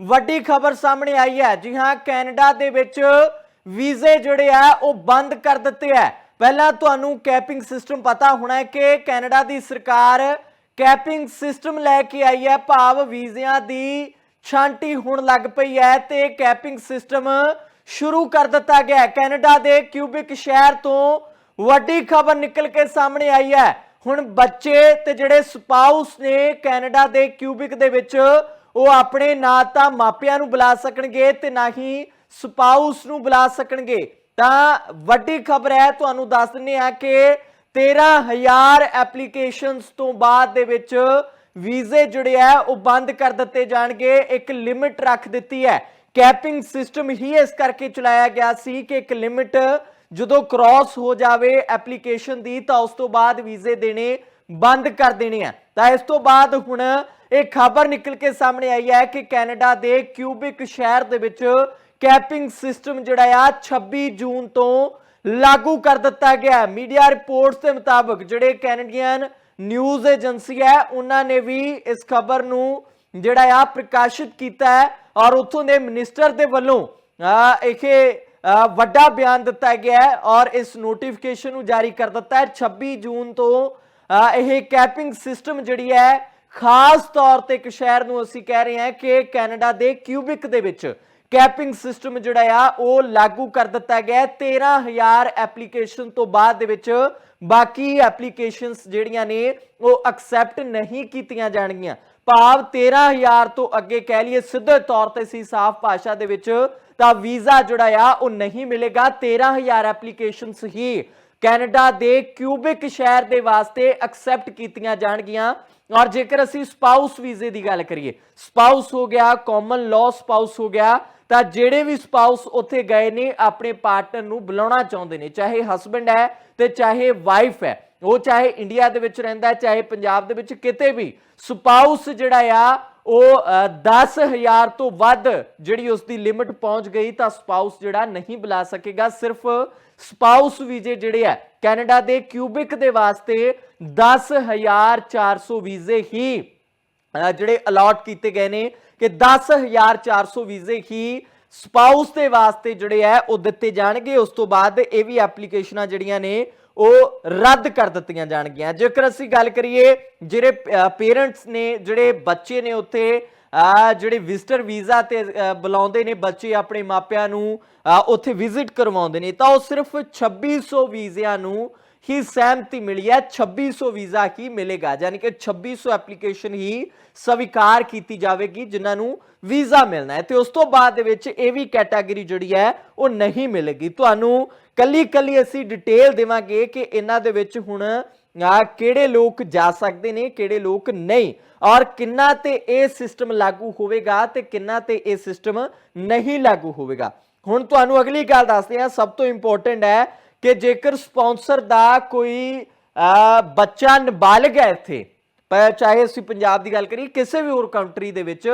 ਵੱਡੀ ਖਬਰ ਸਾਹਮਣੇ ਆਈ ਹੈ। ਜੀ ਹਾਂ, ਕੈਨੇਡਾ ਦੇ ਵਿੱਚ ਵੀਜ਼ੇ ਜਿਹੜੇ ਆ, ਉਹ ਬੰਦ ਕਰ ਦਿੱਤੇ ਆ। ਪਹਿਲਾਂ ਤੁਹਾਨੂੰ ਕੈਪਿੰਗ ਸਿਸਟਮ ਪਤਾ ਹੋਣਾ ਹੈ ਕਿ ਕੈਨੇਡਾ ਦੀ ਸਰਕਾਰ ਕੈਪਿੰਗ ਸਿਸਟਮ ਲੈ ਕੇ ਆਈ ਹੈ। ਭਾਵ ਵੀਜ਼ਿਆਂ ਦੀ ਛਾਂਟੀ ਹੋਣ ਲੱਗ ਪਈ ਹੈ ਤੇ ਕੈਪਿੰਗ ਸਿਸਟਮ ਸ਼ੁਰੂ ਕਰ ਦਿੱਤਾ ਗਿਆ ਕੈਨੇਡਾ ਦੇ ਕਿਊਬਿਕ ਸ਼ਹਿਰ ਤੋਂ ਵੱਡੀ ਖਬਰ ਨਿਕਲ ਕੇ ਸਾਹਮਣੇ ਆਈ ਹੈ। ਹੁਣ ਬੱਚੇ ਤੇ ਜਿਹੜੇ ਸਪਾਊਸ ਨੇ ਕੈਨੇਡਾ ਦੇ ਕਿਊਬਿਕ ਦੇ ਵਿੱਚ ਉਹ ਆਪਣੇ ਨਾ ਤਾਂ ਮਾਪਿਆਂ ਨੂੰ ਬੁਲਾ ਸਕਣਗੇ ਤੇ ਨਾ ਹੀ ਸਪਾਊਸ ਨੂੰ ਬੁਲਾ ਸਕਣਗੇ। ਤਾਂ ਵੱਡੀ ਖਬਰ ਹੈ, ਤੁਹਾਨੂੰ ਦੱਸ ਦਿੰਦੇ ਆ ਕਿ 13000 ਐਪਲੀਕੇਸ਼ਨਸ ਤੋਂ ਬਾਅਦ ਦੇ ਵਿੱਚ ਵੀਜ਼ੇ ਜਿਹੜੇ ਆ ਉਹ ਬੰਦ ਕਰ ਦਿੱਤੇ ਜਾਣਗੇ। ਇੱਕ ਲਿਮਿਟ ਰੱਖ ਦਿੱਤੀ ਹੈ। ਕੈਪਿੰਗ ਸਿਸਟਮ ਹੀ ਇਸ ਕਰਕੇ ਚਲਾਇਆ ਗਿਆ ਸੀ ਕਿ ਇੱਕ ਲਿਮਿਟ ਜਦੋਂ ਕ੍ਰਾਸ ਹੋ ਜਾਵੇ ਐਪਲੀਕੇਸ਼ਨ ਦੀ, ਤਾਂ ਉਸ ਤੋਂ ਬਾਅਦ ਵੀਜ਼ੇ ਦੇਣੇ ਬੰਦ ਕਰ ਦੇਣੇ ਆ। ਤਾਂ ਇਸ ਤੋਂ ਬਾਅਦ ਹੁਣ ਇਹ ਖਬਰ ਨਿਕਲ ਕੇ ਸਾਹਮਣੇ ਆਈ ਹੈ ਕਿ ਕੈਨੇਡਾ ਦੇ ਕਿਊਬਿਕ ਸ਼ਹਿਰ ਦੇ ਵਿੱਚ ਕੈਪਿੰਗ ਸਿਸਟਮ ਜਿਹੜਾ ਆ 26 ਜੂਨ ਤੋਂ ਲਾਗੂ ਕਰ ਦਿੱਤਾ ਗਿਆ ਮੀਡੀਆ ਰਿਪੋਰਟਸ ਦੇ ਮੁਤਾਬਕ ਜਿਹੜੇ ਕੈਨੇਡੀਅਨ ਨਿਊਜ਼ ਏਜੰਸੀ ਹੈ, ਉਹਨਾਂ ਨੇ ਵੀ ਇਸ ਖਬਰ ਨੂੰ ਜਿਹੜਾ ਆ ਪ੍ਰਕਾਸ਼ਿਤ ਕੀਤਾ ਹੈ ਔਰ ਉੱਥੋਂ ਦੇ ਮਿਨਿਸਟਰ ਦੇ ਵੱਲੋਂ ਇਹ ਵੱਡਾ ਬਿਆਨ ਦਿੱਤਾ ਗਿਆ ਹੈ ਔਰ ਇਸ ਨੋਟੀਫਿਕੇਸ਼ਨ ਨੂੰ ਜਾਰੀ ਕਰ ਦਿੱਤਾ ਹੈ। 26 ਜੂਨ ਤੋਂ ਇਹ ਕੈਪਿੰਗ ਸਿਸਟਮ ਜਿਹੜੀ ਹੈ, ਖਾਸ ਤੌਰ ਤੇ ਇੱਕ ਸ਼ਹਿਰ ਨੂੰ ਅਸੀਂ ਕਹਿ ਰਹੇ ਹਾਂ ਕਿ ਕੈਨੇਡਾ ਦੇ ਕਿਊਬਿਕ ਦੇ ਵਿੱਚ ਕੈਪਿੰਗ ਸਿਸਟਮ ਜਿਹੜਾ ਆ, ਉਹ ਲਾਗੂ ਕਰ ਦਿੱਤਾ ਗਿਆ ਹੈ। 13000 ਐਪਲੀਕੇਸ਼ਨ ਤੋਂ ਬਾਅਦ ਦੇ ਵਿੱਚ ਬਾਕੀ ਐਪਲੀਕੇਸ਼ਨਸ ਜਿਹੜੀਆਂ ਨੇ, ਉਹ ਐਕਸੈਪਟ ਨਹੀਂ ਕੀਤੀਆਂ ਜਾਣਗੀਆਂ ਭਾਵ 13000 ਤੋਂ ਅੱਗੇ ਕਹਿ ਲਈਏ, ਸਿੱਧੇ ਤੌਰ ਤੇ ਸੀ ਸਾਫ਼ ਭਾਸ਼ਾ ਦੇ ਵਿੱਚ ਤਾਂ ਵੀਜ਼ਾ ਜਿਹੜਾ ਆ, ਉਹ ਨਹੀਂ ਮਿਲੇਗਾ 13000 ਐਪਲੀਕੇਸ਼ਨਸ ਹੀ ਕੈਨੇਡਾ ਦੇ ਕਿਊਬਿਕ ਸ਼ਹਿਰ ਦੇ ਵਾਸਤੇ ਐਕਸੈਪਟ ਕੀਤੀਆਂ ਜਾਣਗੀਆਂ। ਔਰ ਜੇਕਰ ਅਸੀਂ ਸਪਾਊਸ ਵੀਜ਼ੇ ਦੀ ਗੱਲ ਕਰੀਏ ਸਪਾਊਸ ਹੋ ਗਿਆ ਕਾਮਨ ਲਾਅ ਸਪਾਊਸ ਹੋ ਗਿਆ ਤਾਂ ਜਿਹੜੇ ਵੀ ਸਪਾਊਸ ਉੱਥੇ ਗਏ ਨੇ ਆਪਣੇ ਪਾਰਟਨਰ ਨੂੰ ਬੁਲਾਉਣਾ ਚਾਹੁੰਦੇ ਨੇ ਚਾਹੇ ਹਸਬੰਡ ਹੈ ਤੇ ਚਾਹੇ ਵਾਈਫ ਹੈ। ਉਹ ਚਾਹੇ ਇੰਡੀਆ ਦੇ ਵਿੱਚ ਰਹਿੰਦਾ ਚਾਹੇ ਪੰਜਾਬ ਦੇ ਵਿੱਚ ਕਿਤੇ ਵੀ। ਸਪਾਊਸ ਜਿਹੜਾ ਆ ਉਹ ਅ, 10000 ਤੋਂ ਵੱਧ ਜਿਹੜੀ ਉਸ ਦੀ ਲਿਮਿਟ ਪਹੁੰਚ ਗਈ ਤਾਂ ਸਪਾਊਸ ਜਿਹੜਾ ਨਹੀਂ ਬੁਲਾ ਸਕੇਗਾ ਸਿਰਫ ਸਪਾਊਸ ਵੀਜ਼ੇ ਜਿਹੜੇ ਆ, ਕੈਨੇਡਾ ਦੇ ਕਿਊਬਿਕ ਦੇ ਵਾਸਤੇ 10400 ਵੀਜ਼ੇ ਹੀ ਜਿਹੜੇ ਅਲਾਟ ਕੀਤੇ ਗਏ ਨੇ ਕਿ 10400 ਵੀਜ਼ੇ ਹੀ ਸਪਾਊਸ ਦੇ ਵਾਸਤੇ ਜਿਹੜੇ ਆ, ਉਹ ਦਿੱਤੇ ਜਾਣਗੇ। ਉਸ ਤੋਂ ਬਾਅਦ ਇਹ ਵੀ ਐਪਲੀਕੇਸ਼ਨਾਂ ਜਿਹੜੀਆਂ ਨੇ, ਉਹ ਰੱਦ ਕਰ ਦਿੱਤੀਆਂ ਜਾਣਗੀਆਂ। ਜੇਕਰ ਅਸੀਂ ਗੱਲ ਕਰੀਏ, ਜਿਹੜੇ ਪੇਰੈਂਟਸ ਨੇ, ਜਿਹੜੇ ਬੱਚੇ ਨੇ ਉੱਥੇ ਅਹ ਜਿਹੜੇ ਵਿਜ਼ਟਰ ਵੀਜ਼ਾ ਤੇ ਬੁਲਾਉਂਦੇ ਨੇ ਬੱਚੇ ਆਪਣੇ ਮਾਪਿਆਂ ਨੂੰ ਉੱਥੇ ਵਿਜ਼ਿਟ ਕਰਵਾਉਂਦੇ ਨੇ, ਤਾਂ ਉਹ ਸਿਰਫ 2600 ਵੀਜ਼ਿਆਂ ਨੂੰ ਹੀ ਸਹਿਮਤੀ ਮਿਲੀ ਹੈ। 2600 ਵੀਜ਼ਾ ਹੀ ਮਿਲੇਗਾ, ਯਾਨੀ ਕਿ 2600 ਐਪਲੀਕੇਸ਼ਨ ਹੀ ਸਵੀਕਾਰ ਕੀਤੀ ਜਾਵੇਗੀ, ਜਿਨ੍ਹਾਂ ਨੂੰ ਵੀਜ਼ਾ ਮਿਲਣਾ ਹੈ। ਤੇ ਉਸ ਤੋਂ ਬਾਅਦ ਦੇ ਵਿੱਚ ਇਹ ਵੀ ਕੈਟਾਗਰੀ ਜਿਹੜੀ ਹੈ, ਉਹ ਨਹੀਂ ਮਿਲੇਗੀ। ਤੁਹਾਨੂੰ ਕੱਲੀ ਕੱਲੀ ਅਸੀਂ ਡਿਟੇਲ ਦੇਵਾਂਗੇ ਕਿ ਇਹਨਾਂ ਦੇ ਵਿੱਚ ਹੁਣ ਕਿਹੜੇ ਲੋਕ ਜਾ ਸਕਦੇ ਨੇ, ਕਿਹੜੇ ਲੋਕ ਨਹੀਂ। ਔਰ ਕਿੰਨਾ ਤੇ ਇਹ ਸਿਸਟਮ ਲਾਗੂ ਹੋਵੇਗਾ ਤੇ ਕਿੰਨਾ ਤੇ ਇਹ ਸਿਸਟਮ ਨਹੀਂ ਲਾਗੂ ਹੋਵੇਗਾ। ਹੁਣ ਤੁਹਾਨੂੰ ਅਗਲੀ ਗੱਲ ਦੱਸਦੇ ਹਾਂ, ਸਭ ਤੋਂ ਇੰਪੋਰਟੈਂਟ ਹੈ ਕਿ ਜੇਕਰ ਸਪਾਂਸਰ ਦਾ ਕੋਈ ਬੱਚਾ ਨਾਬਾਲਗ ਹੈ ਇੱਥੇ ਚਾਹੇ ਅਸੀਂ ਪੰਜਾਬ ਦੀ ਗੱਲ ਕਰੀਏ, ਕਿਸੇ ਵੀ ਹੋਰ ਕੰਟਰੀ ਦੇ ਵਿੱਚ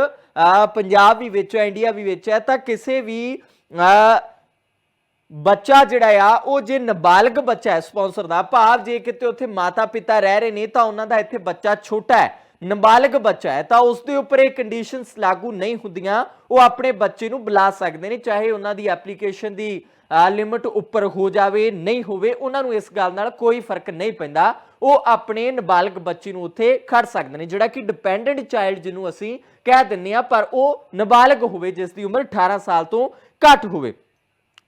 ਪੰਜਾਬ ਵੀ ਵਿੱਚ ਹੈ ਇੰਡੀਆ ਵੀ ਵਿੱਚ ਹੈ, ਤਾਂ ਕਿਸੇ ਵੀ ਬੱਚਾ ਜਿਹੜਾ ਆ, ਉਹ ਜੇ ਨਾਬਾਲਗ ਬੱਚਾ ਹੈ ਸਪਾਂਸਰ ਦਾ, ਭਾਵ ਜੇ ਕਿਤੇ ਉੱਥੇ ਮਾਤਾ ਪਿਤਾ ਰਹਿ ਰਹੇ ਨੇ, ਤਾਂ ਉਹਨਾਂ ਦਾ ਇੱਥੇ ਬੱਚਾ ਛੋਟਾ ਹੈ, ਨਾਬਾਲਗ ਬੱਚਾ ਹੈ, ਤਾਂ ਉਸ ਦੇ ਉੱਪਰ ਇਹ ਕੰਡੀਸ਼ਨਸ ਲਾਗੂ ਨਹੀਂ ਹੁੰਦੀਆਂ, ਉਹ ਆਪਣੇ ਬੱਚੇ ਨੂੰ ਬੁਲਾ ਸਕਦੇ ਨੇ, ਚਾਹੇ ਉਹਨਾਂ ਦੀ ਐਪਲੀਕੇਸ਼ਨ ਦੀ ਲਿਮਿਟ ਉੱਪਰ ਹੋ ਜਾਵੇ, ਨਹੀਂ ਹੋਵੇ, ਉਹਨਾਂ ਨੂੰ ਇਸ ਗੱਲ ਨਾਲ ਕੋਈ ਫ਼ਰਕ ਨਹੀਂ ਪੈਂਦਾ, ਉਹ ਆਪਣੇ ਨਾਬਾਲਗ ਬੱਚੇ ਨੂੰ ਉੱਥੇ ਖੜ ਸਕਦੇ ਨੇ, ਜਿਹੜਾ ਕਿ ਡਿਪੈਂਡੈਂਟ ਚਾਈਲਡ ਜਿਹਨੂੰ ਅਸੀਂ ਕਹਿ ਦਿੰਨੇ ਆ ਪਰ ਉਹ ਨਾਬਾਲਗ ਹੋਵੇ ਜਿਸ ਦੀ ਉਮਰ 18 ਸਾਲ ਤੋਂ ਘੱਟ ਹੋਵੇ।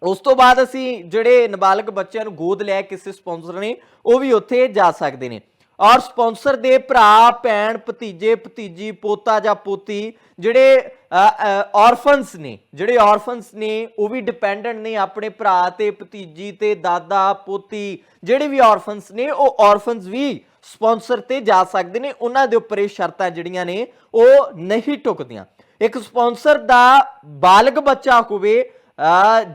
ਉਸ ਤੋਂ ਬਾਅਦ ਅਸੀਂ ਜਿਹੜੇ ਨਾਬਾਲਗ ਬੱਚਿਆਂ ਨੂੰ ਗੋਦ ਲੈ ਕਿਸੇ ਸਪਾਂਸਰ ਨੇ, ਉਹ ਵੀ ਉੱਥੇ ਜਾ ਸਕਦੇ ਨੇ। ਔਰ ਸਪਾਂਸਰ ਦੇ ਭਰਾ, ਭੈਣ, ਭਤੀਜੇ, ਭਤੀਜੀ, ਪੋਤਾ ਜਾਂ ਪੋਤੀ ਜਿਹੜੇ ਔਰਫਨਸ ਨੇ, ਜਿਹੜੇ ਔਰਫਨਸ ਨੇ, ਉਹ ਵੀ ਡਿਪੈਂਡੈਂਟ ਨੇ ਆਪਣੇ ਭਰਾ ਤੇ, ਭਤੀਜੀ ਤੇ, ਦਾਦਾ, ਪੋਤੀ ਜਿਹੜੇ ਵੀ ਔਰਫਨਸ ਨੇ, ਉਹ ਔਰਫਨਸ ਵੀ ਸਪਾਂਸਰ ਤੇ ਜਾ ਸਕਦੇ ਨੇ। ਉਹਨਾਂ ਦੇ ਉੱਪਰ ਇਹ ਸ਼ਰਤਾਂ ਜਿਹੜੀਆਂ ਨੇ, ਉਹ ਨਹੀਂ ਟੁਕਦੀਆਂ। ਇੱਕ ਸਪਾਂਸਰ ਦਾ ਬਾਲਗ ਬੱਚਾ ਹੋਵੇ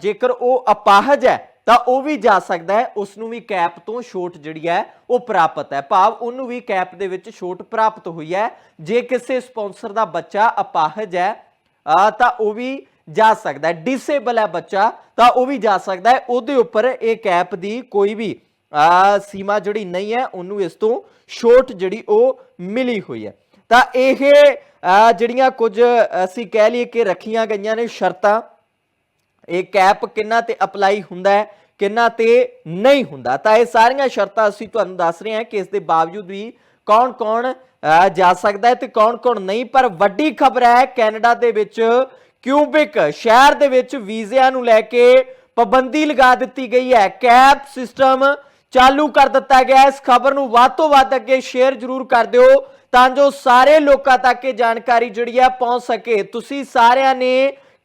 ਜੇਕਰ ਉਹ ਅਪਾਹਜ ਹੈ, ਤਾਂ ਉਹ ਵੀ ਜਾ ਸਕਦਾ ਹੈ ਉਸ ਨੂੰ ਵੀ ਕੈਪ ਤੋਂ ਛੋਟ ਜਿਹੜੀ ਹੈ, ਉਹ ਪ੍ਰਾਪਤ ਹੈ। ਭਾਵ ਉਹਨੂੰ ਵੀ ਕੈਪ ਦੇ ਵਿੱਚ ਛੋਟ ਪ੍ਰਾਪਤ ਹੋਈ ਹੈ। ਜੇ ਕਿਸੇ ਸਪਾਂਸਰ ਦਾ ਬੱਚਾ ਅਪਾਹਜ ਹੈ ਤਾਂ ਉਹ ਵੀ ਜਾ ਸਕਦਾ ਹੈ। ਡਿਸੇਬਲ ਹੈ ਬੱਚਾ, ਤਾਂ ਉਹ ਵੀ ਜਾ ਸਕਦਾ ਹੈ। ਉਹਦੇ ਉੱਪਰ ਇਹ ਕੈਪ ਦੀ ਕੋਈ ਵੀ ਸੀਮਾ ਜਿਹੜੀ ਨਹੀਂ ਹੈ, ਉਹਨੂੰ ਇਸ ਤੋਂ ਛੋਟ ਜਿਹੜੀ ਉਹ ਮਿਲੀ ਹੋਈ ਹੈ। ਤਾਂ ਇਹ ਜਿਹੜੀਆਂ ਕੁਝ ਅਸੀਂ ਕਹਿ ਲਈਏ ਕਿ ਰੱਖੀਆਂ ਗਈਆਂ ਨੇ ਸ਼ਰਤਾਂ ਇਹ ਕੈਪ ਕਿੰਨਾ ਤੇ ਅਪਲਾਈ ਹੁੰਦਾ ਹੈ, ਕਿੰਨਾ ਤੇ ਨਹੀਂ ਹੁੰਦਾ। ਤਾਂ ਇਹ ਸਾਰੀਆਂ ਸ਼ਰਤਾਂ ਅਸੀਂ ਤੁਹਾਨੂੰ ਦੱਸ ਰਹੇ ਹਾਂ ਕਿ ਇਸ ਦੇ ਬਾਵਜੂਦ ਵੀ ਕੌਣ-ਕੌਣ ਜਾ ਸਕਦਾ ਹੈ ਤੇ ਕੌਣ-ਕੌਣ ਨਹੀਂ। ਪਰ ਵੱਡੀ ਖਬਰ ਹੈ, ਕੈਨੇਡਾ ਦੇ ਵਿੱਚ ਕਿਊਬਿਕ ਸ਼ਹਿਰ ਦੇ ਵਿੱਚ ਵੀਜ਼ਿਆਂ ਨੂੰ ਲੈ ਕੇ ਪਾਬੰਦੀ ਲਗਾ ਦਿੱਤੀ ਗਈ ਹੈ। ਕੈਪ ਸਿਸਟਮ ਚਾਲੂ ਕਰ ਦਿੱਤਾ ਗਿਆ ਇਸ ਖਬਰ ਨੂੰ ਵੱਧ ਤੋਂ ਵੱਧ ਅੱਗੇ ਸ਼ੇਅਰ ਜ਼ਰੂਰ ਕਰ ਦਿਓ ਤਾਂ ਜੋ ਸਾਰੇ ਲੋਕਾਂ ਤੱਕ ਇਹ ਜਾਣਕਾਰੀ ਜਿਹੜੀ ਹੈ ਪਹੁੰਚ ਸਕੇ। ਤੁਸੀਂ ਸਾਰਿਆਂ ਨੇ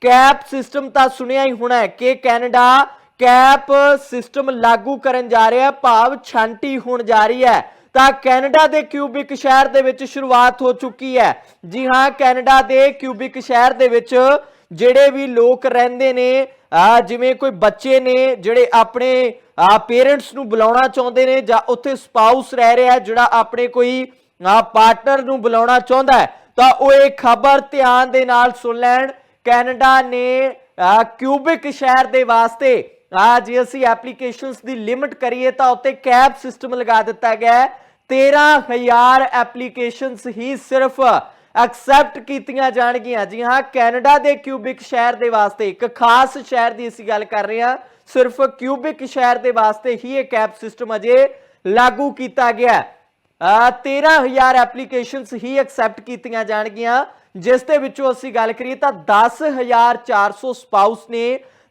ਕੈਪ ਸਿਸਟਮ ਤਾਂ ਸੁਣਿਆ ਹੀ ਹੋਣਾ ਹੈ ਕਿ ਕੈਨੇਡਾ ਕੈਪ ਸਿਸਟਮ ਲਾਗੂ ਕਰਨ ਜਾ ਰਿਹਾ ਹੈ, ਭਾਵ ਛਾਂਟੀ ਹੋਣ ਜਾ ਰਹੀ ਹੈ। ਤਾਂ ਕੈਨੇਡਾ ਦੇ ਕਿਊਬਿਕ ਸ਼ਹਿਰ ਦੇ ਵਿੱਚ ਸ਼ੁਰੂਆਤ ਹੋ ਚੁੱਕੀ ਹੈ। ਜੀ ਹਾਂ, ਕੈਨੇਡਾ ਦੇ ਕਿਊਬਿਕ ਸ਼ਹਿਰ ਦੇ ਵਿੱਚ ਜਿਹੜੇ ਵੀ ਲੋਕ ਰਹਿੰਦੇ ਨੇ ਜਿਵੇਂ ਕੋਈ ਬੱਚੇ ਨੇ, ਜਿਹੜੇ ਆਪਣੇ ਪੇਰੈਂਟਸ ਨੂੰ ਬੁਲਾਉਣਾ ਚਾਹੁੰਦੇ ਨੇ ਜਾਂ ਉੱਥੇ ਸਪਾਊਸ ਰਹਿ ਰਿਹਾ ਜਿਹੜਾ ਆਪਣੇ ਕੋਈ ਪਾਰਟਨਰ ਨੂੰ ਬੁਲਾਉਣਾ ਚਾਹੁੰਦਾ ਤਾਂ ਉਹ ਇਹ ਖਬਰ ਧਿਆਨ ਦੇ ਨਾਲ ਸੁਣ ਲੈਣ। ਕੈਨੇਡਾ ਨੇ ਆ, ਕਿਊਬਿਕ ਸ਼ਹਿਰ ਦੇ ਵਾਸਤੇ ਆ ਜੇ ਅਸੀਂ ਐਪਲੀਕੇਸ਼ਨਸ ਦੀ ਲਿਮਿਟ ਕਰੀਏ ਤਾਂ ਉੱਤੇ ਕੈਪ ਸਿਸਟਮ ਲਗਾ ਦਿੱਤਾ ਗਿਆ ਹੈ। 13000 ਐਪਲੀਕੇਸ਼ਨਸ ਹੀ ਸਿਰਫ ਐਕਸੈਪਟ ਕੀਤੀਆਂ ਜਾਣਗੀਆਂ। ਜੀ ਹਾਂ ਕੈਨੇਡਾ ਦੇ ਕਿਊਬਿਕ ਸ਼ਹਿਰ ਦੇ ਵਾਸਤੇ ਇੱਕ ਖਾਸ ਸ਼ਹਿਰ ਦੀ ਅਸੀਂ ਗੱਲ ਕਰ ਰਹੇ ਹਾਂ ਸਿਰਫ ਕਿਊਬਿਕ ਸ਼ਹਿਰ ਦੇ ਵਾਸਤੇ ਹੀ ਇਹ ਕੈਪ ਸਿਸਟਮ ਅਜੇ ਲਾਗੂ ਕੀਤਾ ਗਿਆ ਹੈ। ਅਹ 13000 ਐਪਲੀਕੇਸ਼ਨਸ ਹੀ ਐਕਸੈਪਟ ਕੀਤੀਆਂ ਜਾਣਗੀਆਂ। ਜਿਸ ਦੇ ਵਿੱਚੋਂ ਅਸੀਂ ਗੱਲ ਕਰੀਏ ਤਾਂ 10400 ਸਪਾਊਸ ਨੇ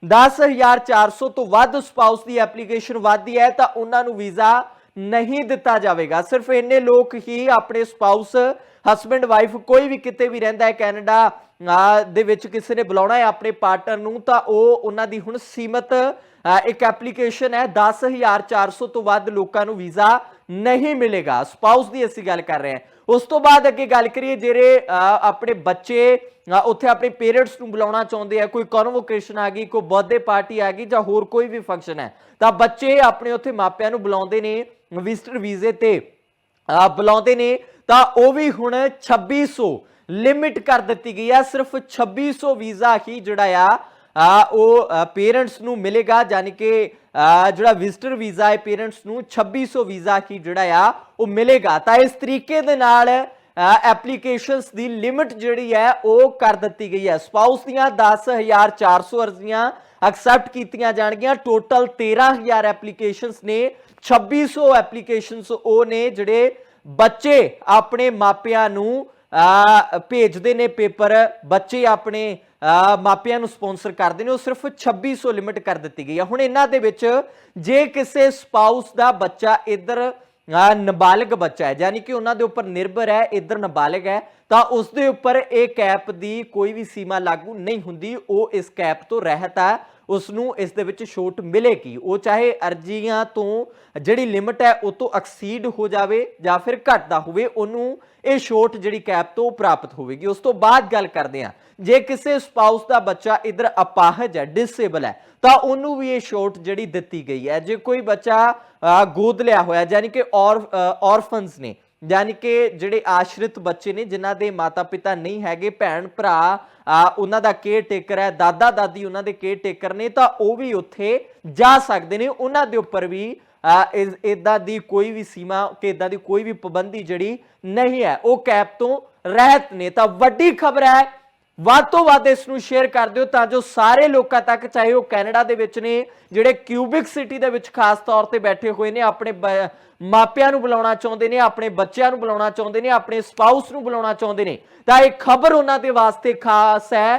10400 ਤੋਂ ਵੱਧ ਸਪਾਊਸ ਦੀ ਐਪਲੀਕੇਸ਼ਨ ਵੱਧਦੀ ਹੈ ਤਾਂ ਉਹਨਾਂ ਨੂੰ ਵੀਜ਼ਾ ਨਹੀਂ ਦਿੱਤਾ ਜਾਵੇਗਾ। ਸਿਰਫ ਇੰਨੇ ਲੋਕ ਹੀ ਆਪਣੇ ਸਪਾਊਸ ਹਸਬੰਡ ਵਾਈਫ ਕੋਈ ਵੀ ਕਿਤੇ ਵੀ ਰਹਿੰਦਾ ਹੈ ਕੈਨੇਡਾ ਅਹ, ਦੇ ਵਿੱਚ ਕਿਸੇ ਨੇ ਬੁਲਾਉਣਾ ਹੈ ਆਪਣੇ ਪਾਰਟਨਰ ਨੂੰ ਤਾਂ ਉਹ ਉਹਨਾਂ ਦੀ ਹੁਣ ਸੀਮਤ ਇੱਕ ਐਪਲੀਕੇਸ਼ਨ ਹੈ। 10400 ਤੋਂ ਵੱਧ ਲੋਕਾਂ ਨੂੰ ਵੀਜ਼ਾ ਨਹੀਂ ਮਿਲੇਗਾ। ਸਪਾਊਸ ਦੀ ਅਸੀਂ ਗੱਲ ਕਰ ਰਹੇ ਹਾਂ। ਉਸ ਤੋਂ ਬਾਅਦ ਅੱਗੇ ਗੱਲ ਕਰੀਏ ਜਿਹੜੇ ਆਪਣੇ ਬੱਚੇ ਉੱਥੇ ਆਪਣੇ ਪੇਰੈਂਟਸ ਨੂੰ ਬੁਲਾਉਣਾ ਚਾਹੁੰਦੇ ਆ, ਕੋਈ ਕਨਵੋਕੇਸ਼ਨ ਆ ਗਈ, ਕੋਈ ਬਰਥਡੇ ਪਾਰਟੀ ਆ ਗਈ ਜਾਂ ਹੋਰ ਕੋਈ ਵੀ ਫੰਕਸ਼ਨ ਹੈ, ਤਾਂ ਬੱਚੇ ਆਪਣੇ ਉੱਥੇ ਮਾਪਿਆਂ ਨੂੰ ਬੁਲਾਉਂਦੇ ਨੇ ਵਿਜ਼ਟਰ ਵੀਜ਼ੇ ਤੇ ਬੁਲਾਉਂਦੇ ਨੇ, ਤਾਂ ਉਹ ਵੀ ਹੁਣ 2600 ਲਿਮਿਟ ਕਰ ਦਿੱਤੀ ਗਈ ਆ, ਸਿਰਫ 2600 ਵੀਜ਼ਾ ਹੀ ਜਿਹੜਾ ਆ ਉਹ ਪੇਰੈਂਟਸ ਨੂੰ ਮਿਲੇਗਾ ਯਾਨੀ ਕਿ ਜਿਹੜਾ ਵਿਜ਼ਟਰ ਵੀਜ਼ਾ ਹੈ ਪੇਰੈਂਟਸ ਨੂੰ 2600 ਵੀਜ਼ਾ ਹੀ ਜਿਹੜਾ ਆ ਉਹ ਮਿਲੇਗਾ ਤਾਂ ਇਸ ਤਰੀਕੇ ਦੇ ਨਾਲ ਐਪਲੀਕੇਸ਼ਨਸ ਦੀ ਲਿਮਿਟ ਜਿਹੜੀ ਹੈ ਉਹ ਕਰ ਦਿੱਤੀ ਗਈ ਹੈ ਸਪਾਊਸ ਦੀਆਂ 10400 ਅਰਜ਼ੀਆਂ ਐਕਸੈਪਟ ਕੀਤੀਆਂ ਜਾਣਗੀਆਂ ਟੋਟਲ 13000 ਐਪਲੀਕੇਸ਼ਨਸ ਨੇ 2600 ਐਪਲੀਕੇਸ਼ਨਸ ਉਹ ਨੇ ਜਿਹੜੇ ਬੱਚੇ ਆਪਣੇ ਮਾਪਿਆਂ ਨੂੰ ਭੇਜਦੇ ਨੇ ਪੇਪਰ ਬੱਚੇ ਆਪਣੇ ਮਾਪਿਆਂ ਨੂੰ ਸਪਾਂਸਰ ਕਰਦੇ ਨੇ, ਉਹ ਸਿਰਫ 2600 ਲਿਮਿਟ ਕਰ ਦਿੱਤੀ ਗਈ ਹੈ ਹੁਣ ਇਹਨਾਂ ਦੇ ਵਿੱਚ ਜੇ ਕਿਸੇ ਸਪਾਊਸ ਦਾ ਬੱਚਾ ਇੱਧਰ ਨਾਬਾਲਗ ਬੱਚਾ ਹੈ, ਯਾਨੀ ਕਿ ਉਹਨਾਂ ਦੇ ਉੱਪਰ ਨਿਰਭਰ ਹੈ, ਇੱਧਰ ਨਾਬਾਲਗ ਹੈ ਤਾਂ ਉਸ ਦੇ ਉੱਪਰ ਇਹ ਕੈਪ ਦੀ ਕੋਈ ਵੀ ਸੀਮਾ ਲਾਗੂ ਨਹੀਂ ਹੁੰਦੀ। ਉਹ ਇਸ ਕੈਪ ਤੋਂ ਰਹਿਤ ਹੈ। ਉਸ ਨੂੰ ਇਸ ਦੇ ਵਿੱਚ ਛੋਟ ਮਿਲੇਗੀ। ਉਹ ਚਾਹੇ ਅਰਜ਼ੀਆਂ ਤੋਂ ਜਿਹੜੀ ਲਿਮਟ ਹੈ, ਉਹ ਤੋਂ ਐਕਸੀਡ ਹੋ ਜਾਵੇ ਜਾਂ ਫਿਰ ਘਟਦਾ ਹੋਵੇ, ਉਹਨੂੰ ਇਹ ਛੋਟ ਜਿਹੜੀ ਕੈਪ ਤੋਂ ਪ੍ਰਾਪਤ ਹੋਵੇਗੀ। ਉਸ ਤੋਂ ਬਾਅਦ ਗੱਲ ਕਰਦੇ ਹਾਂ। ਜੇ ਕਿਸੇ ਸਪਾਊਸ ਦਾ ਬੱਚਾ ਇਧਰ ਅਪਾਹਜ ਹੈ ਡਿਸੇਬਲ ਹੈ, ਤਾਂ ਉਹਨੂੰ ਵੀ ਇਹ ਛੋਟ ਜਿਹੜੀ ਦਿੱਤੀ ਗਈ ਹੈ। ਜੇ ਕੋਈ ਬੱਚਾ ਗੋਦ ਲਿਆ ਹੋਇਆ, ਯਾਨੀ ਕਿ ਔਰ ਔਰਫਨਸ ਨੇ ਯਾਨੀ ਕਿ ਜਿਹੜੇ ਆਸ਼ਰਿਤ ਬੱਚੇ ਨੇ, ਜਿਨ੍ਹਾਂ ਦੇ ਮਾਤਾ-ਪਿਤਾ ਨਹੀਂ ਹੈਗੇ, ਭੈਣ, ਭਰਾ ਉਹਨਾਂ ਦਾ ਕੇਅਰ ਟੇਕਰ ਹੈ, ਦਾਦਾ, ਦਾਦੀ ਉਹਨਾਂ ਦੇ ਕੇਅਰ ਟੇਕਰ ਨੇ, ਤਾਂ ਉਹ ਵੀ ਉੱਥੇ ਜਾ ਸਕਦੇ ਨੇ। ਉਹਨਾਂ ਦੇ ਉੱਪਰ ਵੀ ਇਦਾਂ ਦੀ ਕੋਈ ਵੀ ਸੀਮਾ ਕਿ ਇਦਾਂ ਦੀ ਕੋਈ ਵੀ ਪਾਬੰਦੀ ਜਿਹੜੀ ਨਹੀਂ ਹੈ, ਉਹ ਕੈਪ ਤੋਂ ਰਹਿਤ ਨੇ। ਤਾਂ ਵੱਡੀ ਖਬਰ ਹੈ ਵੱਧ ਤੋਂ ਵੱਧ ਇਸ ਨੂੰ ਸ਼ੇਅਰ ਕਰ ਦਿਓ ਤਾਂ ਜੋ ਸਾਰੇ ਲੋਕਾਂ ਤੱਕ, ਚਾਹੇ ਉਹ ਕੈਨੇਡਾ ਦੇ ਵਿੱਚ ਨੇ, ਜਿਹੜੇ ਕਿਊਬਿਕ ਸਿਟੀ ਦੇ ਵਿੱਚ ਖਾਸ ਤੌਰ ਤੇ ਬੈਠੇ ਹੋਏ ਨੇ, ਆਪਣੇ ਬ- ਮਾਪਿਆਂ ਨੂੰ ਬੁਲਾਉਣਾ ਚਾਹੁੰਦੇ ਨੇ, ਆਪਣੇ ਬੱਚਿਆਂ ਨੂੰ ਬੁਲਾਉਣਾ ਚਾਹੁੰਦੇ ਨੇ, ਆਪਣੇ ਸਪਾਊਸ ਨੂੰ ਬੁਲਾਉਣਾ ਚਾਹੁੰਦੇ ਨੇ, ਤਾਂ ਇਹ ਖਬਰ ਉਹਨਾਂ ਦੇ ਵਾਸਤੇ ਖਾਸ ਹੈ।